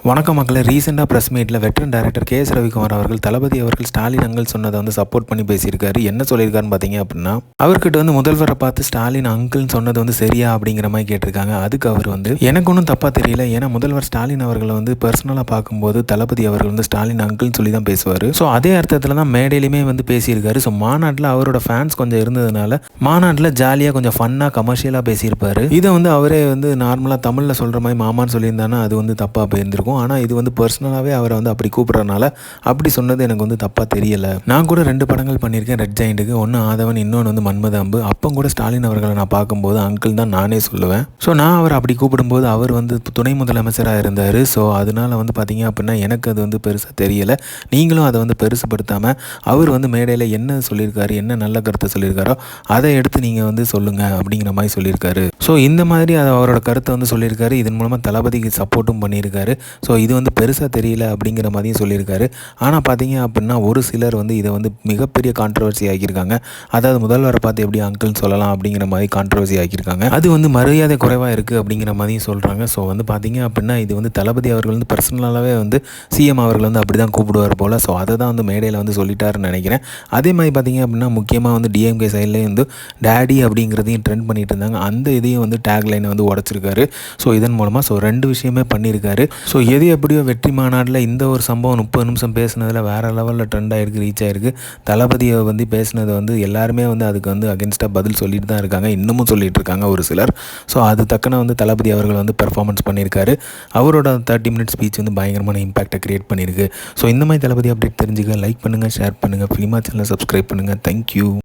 வணக்கம் மக்களை. ரீசெண்டாக ப்ரெஸ் மீட்டில் veteran director K S Ravikumar அவர்கள் தளபதி அவர்கள் ஸ்டாலின் அங்கிள் சொன்னதை வந்து சப்போர்ட் பண்ணி பேசியிருக்காரு. என்ன சொல்லியிருக்காருன்னு பார்த்தீங்க அப்படின்னா அவர்கிட்ட வந்து முதல்வரை பார்த்து ஸ்டாலின் அங்கிள்னு சொன்னது வந்து சரியா அப்படிங்கிற மாதிரி கேட்டிருக்காங்க. அதுக்கு அவர் வந்து எனக்கு ஒன்றும் தப்பாக தெரியல. ஏன்னா முதல்வர் ஸ்டாலின் அவர்களை வந்து பர்சனலாக பார்க்கும்போது தளபதி அவர்கள் வந்து ஸ்டாலின் அங்கிள்னு சொல்லி தான் பேசுவார். ஸோ அதே அர்த்தத்தில் தான் மேடையிலுமே வந்து பேசியிருக்காரு. ஸோ மாநாட்டில் அவரோட ஃபேன்ஸ் கொஞ்சம் இருந்ததுனால மாநாட்டில் ஜாலியாக கொஞ்சம் ஃபன்னாக கமர்ஷியலாக பேசியிருப்பாரு. இதை வந்து அவரே வந்து நார்மலாக தமிழில் சொல்கிற மாதிரி மாமான்னு சொல்லியிருந்தானா அது வந்து தப்பாக போயிருந்திருக்கும். ஆனால் இது வந்து பர்சனலாகவே அவரை வந்து அப்படி கூப்பிட்றனால அப்படி சொன்னது எனக்கு வந்து தப்பாக தெரியலை. நான் கூட ரெண்டு படங்கள் பண்ணியிருக்கேன் ரெட் ஜெயிண்ட்டுக்கு ஒன்று ஆதவன் இன்னொன்று வந்து மன்மத அம்பு அப்போ கூட ஸ்டாலின் அவர்களை நான் பார்க்கும்போது அங்கிள் தான் நானே சொல்லுவேன். ஸோ நான் அவர் அப்படி கூப்பிடும்போது அவர் வந்து துணை முதலமைச்சராக இருந்தார். ஸோ அதனால வந்து பார்த்தீங்க அப்படின்னா எனக்கு அது வந்து பெருசாக தெரியலை. நீங்களும் அதை வந்து பெருசுப்படுத்தாமல் அவர் வந்து மேடையில் என்ன சொல்லியிருக்காரு என்ன நல்ல கருத்தை சொல்லியிருக்காரோ அதை எடுத்து நீங்கள் வந்து சொல்லுங்கள் அப்படிங்கிற மாதிரி சொல்லியிருக்காரு. ஸோ இந்த மாதிரி அதை அவரோட கருத்தை வந்து சொல்லியிருக்காரு. இதன் மூலமாக தளபதிக்கு சப்போர்ட்டும் பண்ணியிருக்காரு. ஸோ இது வந்து பெருசாக தெரியல அப்படிங்கிற மாதிரியும் சொல்லியிருக்காரு. ஆனால் பார்த்தீங்க அப்படின்னா ஒரு சிலர் வந்து இதை வந்து மிகப்பெரிய கான்ட்ரவர்சி ஆக்கியிருக்காங்க. அதாவது முதல்வரை பார்த்து எப்படி அங்கிள்னு சொல்லலாம் அப்படிங்கிற மாதிரி கான்ட்ரவர்சி ஆக்கியிருக்காங்க. அது வந்து மரியாதை குறைவாக இருக்குது அப்படிங்கிற மாதிரியும் சொல்கிறாங்க ஸோ வந்து பார்த்தீங்க அப்படின்னா இது வந்து தளபதி அவர்கள் வந்து பர்சனலாகவே வந்து சிஎம் அவர்கள் வந்து அப்படி தான் கூப்பிடுவார் போல். ஸோ அதை தான் வந்து மேடையில் வந்து சொல்லிட்டாருன்னு நினைக்கிறேன். அதே மாதிரி பார்த்தீங்க அப்படின்னா முக்கியமாக வந்து டிஎம்கே சைட்லேயே வந்து டேடி அப்படிங்கிறதையும் ட்ரெண்ட் பண்ணிட்டு இருந்தாங்க. அந்த இதையும் வந்து டேக் லைனை வந்து உடச்சிருக்காரு. ஸோ இதன் மூலமாக ஸோ ரெண்டு விஷயமே பண்ணியிருக்காரு ஸோ எது எப்படியோ வெற்றி மாநாட்டில் இந்த ஒரு சம்பவம் முப்பது நிமிஷம் பேசுனதில் வேறு லெவலில் ட்ரெண்ட் ஆகிருக்கு ரீச் ஆகிருக்கு தளபதியை வந்து பேசினதை வந்து எல்லாருமே வந்து அதுக்கு வந்து அகென்ஸ்டாக பதில் சொல்லிட்டு தான் இருக்காங்க. இன்னமும் சொல்லிட்டு இருக்காங்க ஒரு சிலர். ஸோ அது தக்கன வந்து தளபதி அவர்கள் வந்து பெர்ஃபார்மன்ஸ் பண்ணியிருக்காரு அவரோட தேர்ட்டி மினிட்ஸ் ஸ்பீச் வந்து பயங்கரமான இம்பாக்டை க்ரியேட் பண்ணியிருக்கு ஸோ இந்த மாதிரி தளபதி அப்டேட் தெரிஞ்சுக்க லைக் பண்ணுங்கள் ஷேர் பண்ணுங்கள் ஃபிலிமா சேனலை சப்ஸ்கிரைப் பண்ணுங்கள் தேங்க்யூ